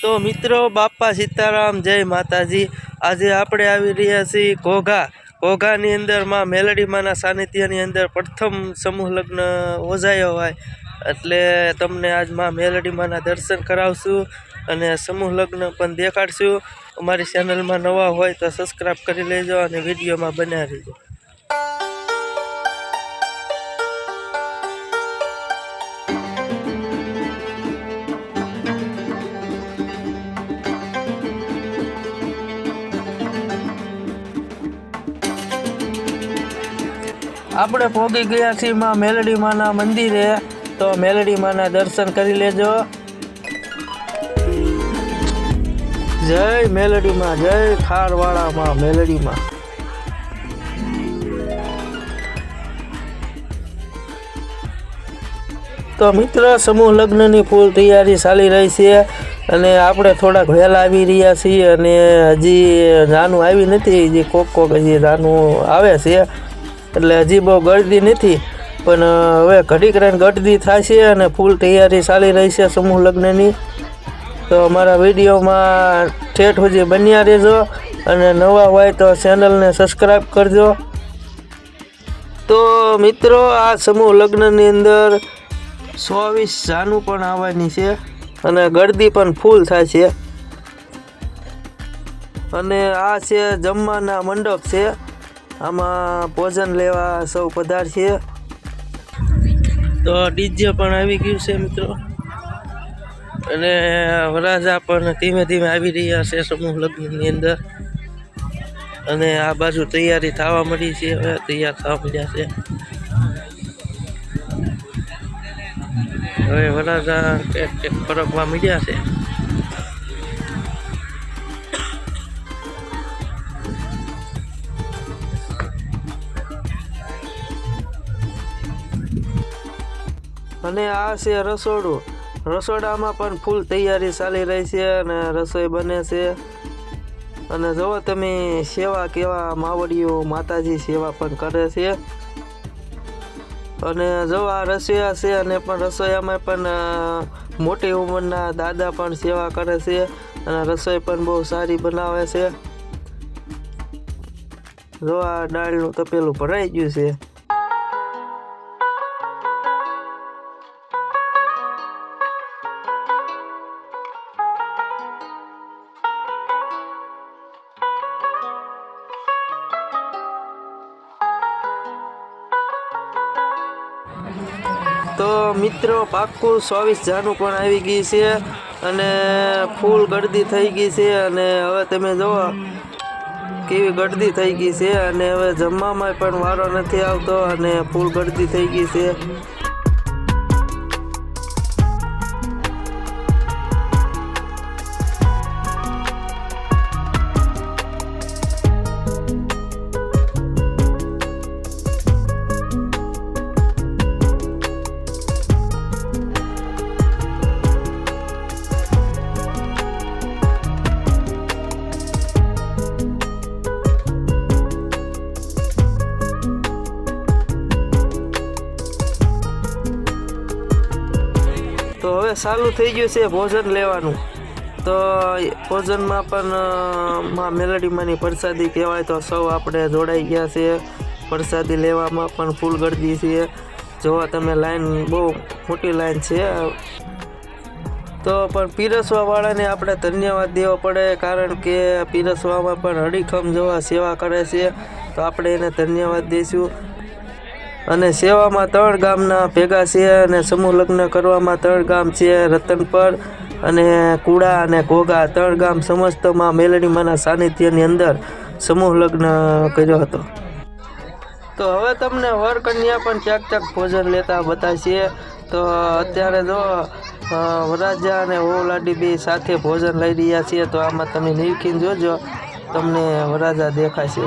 તો મિત્રો, બાપા સીતારામ, જય માતાજી. આજે આપણે આવી રહ્યા છીએ ઘોઘા. ઘોઘાની અંદરમાં મેલડીમાના સાનિધ્યની અંદર પ્રથમ સમૂહ લગ્ન યોજાયો હોય. એટલે તમને આજમાં મેલડીમાના દર્શન કરાવશું અને સમૂહ લગ્ન પણ દેખાડશું. અમારી ચેનલમાં નવા હોય તો સબસ્ક્રાઈબ કરી લેજો અને વિડીયોમાં બનાવી રહેજો. આપણે પહોંચી ગયા છીએ માં મેલડી માના મંદિરે, તો મેલડી માના દર્શન કરી લેજો. જય મેલડી માં, જય ખારવાળા માં મેલડી માં. તો મિત્ર, સમૂહ લગ્નની ફૂલ તૈયારી ચાલી રહી છે અને આપણે થોડાક વહેલા આવી રહ્યા છીએ અને હજી નાનું આવી નથી, હજી કોક કોક હજી નાનું આવે છે. એટલે હજી બહુ ગળદી નથી. પણ હવે ઘડીક રહીને ગળદી થશે અને ફૂલ તૈયારી ચાલી રહી છે સમૂહ લગ્નની. તો અમારા વિડીયોમાં ઠેઠ સુધી બન્યા રહેજો અને નવા હોય તો ચેનલને સબસ્ક્રાઈબ કરજો. તો મિત્રો, આ સમૂહ લગ્નની અંદર ચોવીસ જાનું પણ આવવાની છે અને ગળદી પણ ફૂલ થાય છે. અને આ છે જમવાના મંડપ છે. આમાં ભોજન લેવા સૌ પધાર છે. તો ડીજે પણ આવી ગયું છે મિત્રો. અને વરાજા પણ ધીમે ધીમે આવી રહ્યા છે સમૂહ લગ્નની અંદર. અને આ બાજુ તૈયારી થવા મળી છે, હવે તૈયાર થવા મળ્યા છે. હવે વરાજા ફરકવા મળ્યા છે. અને આ છે રસોડું. રસોડામાં પણ ફૂલ તૈયારી ચાલી રહી છે અને રસોઈ બને છે. અને જુઓ તમે, સેવા કેવા માવડીઓ માતાજી સેવા પણ કરે છે. અને જો આ રસોઈયા છે અને પણ રસોઈયામાં પણ મોટી ઉંમરના દાદા પણ સેવા કરે છે અને રસોઈ પણ બહુ સારી બનાવે છે. જો આ દાળનું તપેલું ભરાઈ ગયું છે. તો મિત્રો, પાક્કું ચોવીસ જાનું પણ આવી ગઈ છે અને ફૂલ ગળદી થઈ ગઈ છે અને હવે તમે જુઓ કેવી ગળદી થઈ ગઈ છે અને હવે જમવામાં પણ વારો નથી આવતો અને ફૂલ ગળદી થઈ ગઈ છે. ચાલુ થઈ ગયું છે ભોજન લેવાનું. તો ભોજનમાં પણ માં મેલડીમાંની પ્રસાદી કહેવાય તો સૌ આપણે જોડાઈ ગયા છે. પ્રસાદી લેવામાં પણ ફૂલ ગળદી છે. જોવા તમે લાઈન, બહુ મોટી લાઈન છે. તો પણ પીરસવાવાળાને આપણે ધન્યવાદ દેવો પડે કારણ કે પીરસવામાં પણ અડીખમ જોવા સેવા કરે છે. તો આપણે એને ધન્યવાદ દઈશું અને સેવામાં ત્રણ ગામના ભેગા છે અને સમૂહ લગ્ન કરવામાં ત્રણ ગામ છે રતનપર અને કુડા અને ઘોઘા ત્રણ ગામ સમસ્તમાં મેલડીમાના સાનિધ્યની અંદર સમૂહ લગ્ન કર્યો હતો. તો હવે તમને વર કન્યા પણ ક્યાંક ક્યાંક ભોજન લેતા બતાવીએ. તો અત્યારે જો વરાજા અને ઓલાડી બે સાથે ભોજન લઈ રહ્યા છીએ. તો આમાં તમે નિરખીને જોજો. તમને વરાજા દેખાશે.